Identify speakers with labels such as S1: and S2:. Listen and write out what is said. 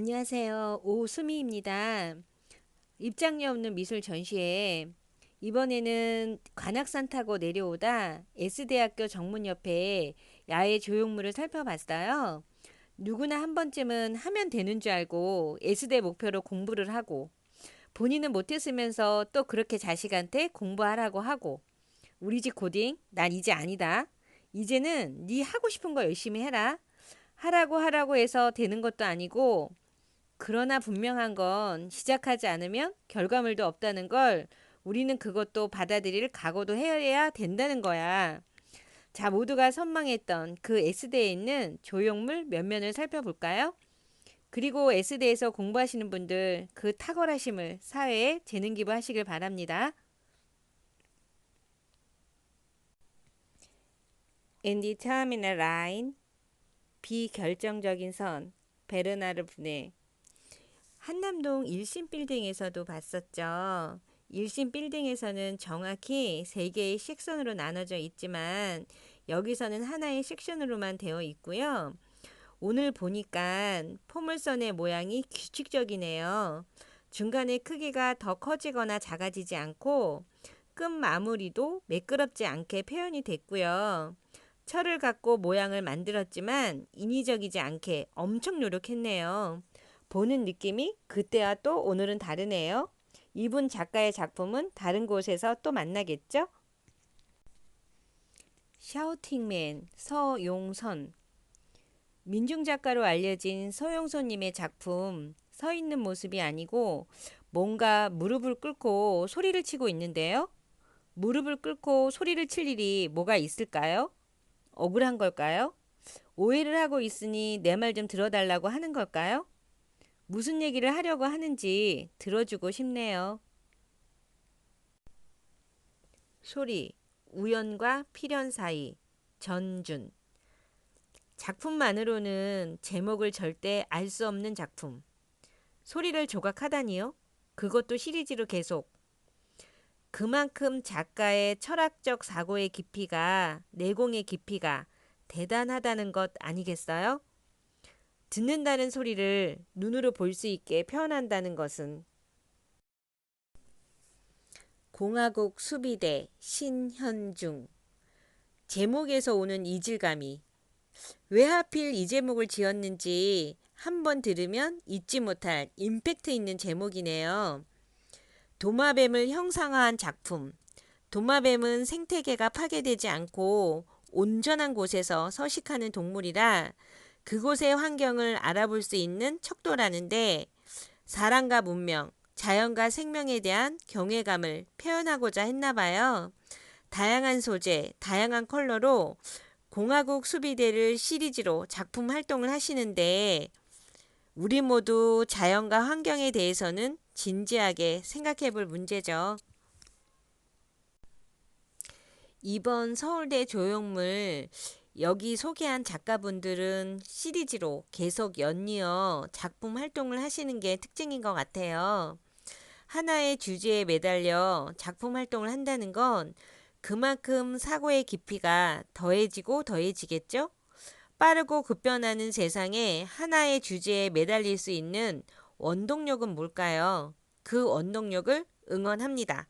S1: 안녕하세요. 오수미입니다. 입장료 없는 미술 전시회. 이번에는 관악산 타고 내려오다 S대학교 정문 옆에 야외 조형물을 살펴봤어요. 누구나 한 번쯤은 하면 되는 줄 알고 S대 목표로 공부를 하고 본인은 못했으면서 또 그렇게 자식한테 공부하라고 하고 우리 집 고딩 난 이제 아니다. 이제는 네 하고 싶은 거 열심히 해라. 하라고 하라고 해서 되는 것도 아니고 그러나 분명한 건 시작하지 않으면 결과물도 없다는 걸 우리는 그것도 받아들일 각오도 해야 된다는 거야. 자, 모두가 선망했던 그 S대에 있는 조형물 몇 면을 살펴볼까요? 그리고 S대에서 공부하시는 분들 그 탁월하심을 사회에 재능 기부하시길 바랍니다. Indeterminate line 비결정적인 선 베르나르 분해 한남동 일신 빌딩에서도 봤었죠. 일신 빌딩에서는 정확히 세 개의 섹션으로 나눠져 있지만 여기서는 하나의 섹션으로만 되어 있고요. 오늘 보니까 포물선의 모양이 규칙적이네요. 중간에 크기가 더 커지거나 작아지지 않고 끝 마무리도 매끄럽지 않게 표현이 됐고요. 철을 갖고 모양을 만들었지만 인위적이지 않게 엄청 노력했네요. 보는 느낌이 그때와 또 오늘은 다르네요. 이분 작가의 작품은 다른 곳에서 또 만나겠죠? 샤우팅맨 서용선 민중 작가로 알려진 서용선님의 작품 서 있는 모습이 아니고 뭔가 무릎을 꿇고 소리를 치고 있는데요. 무릎을 꿇고 소리를 칠 일이 뭐가 있을까요? 억울한 걸까요? 오해를 하고 있으니 내 말 좀 들어달라고 하는 걸까요? 무슨 얘기를 하려고 하는지 들어주고 싶네요. 소리, 우연과 필연 사이, 전준. 작품만으로는 제목을 절대 알 수 없는 작품. 소리를 조각하다니요? 그것도 시리즈로 계속. 그만큼 작가의 철학적 사고의 깊이가, 내공의 깊이가 대단하다는 것 아니겠어요? 듣는다는 소리를 눈으로 볼 수 있게 표현한다는 것은 공화국 수비대 신현중 제목에서 오는 이질감이 왜 하필 이 제목을 지었는지 한번 들으면 잊지 못할 임팩트 있는 제목이네요. 도마뱀을 형상화한 작품. 도마뱀은 생태계가 파괴되지 않고 온전한 곳에서 서식하는 동물이라 그곳의 환경을 알아볼 수 있는 척도라는데 사람과 문명, 자연과 생명에 대한 경외감을 표현하고자 했나 봐요. 다양한 소재, 다양한 컬러로 공화국 수비대를 시리즈로 작품 활동을 하시는데 우리 모두 자연과 환경에 대해서는 진지하게 생각해 볼 문제죠. 이번 서울대 조형물 여기 소개한 작가분들은 시리즈로 계속 연이어 작품 활동을 하시는 게 특징인 것 같아요. 하나의 주제에 매달려 작품 활동을 한다는 건 그만큼 사고의 깊이가 더해지고 더해지겠죠? 빠르고 급변하는 세상에 하나의 주제에 매달릴 수 있는 원동력은 뭘까요? 그 원동력을 응원합니다.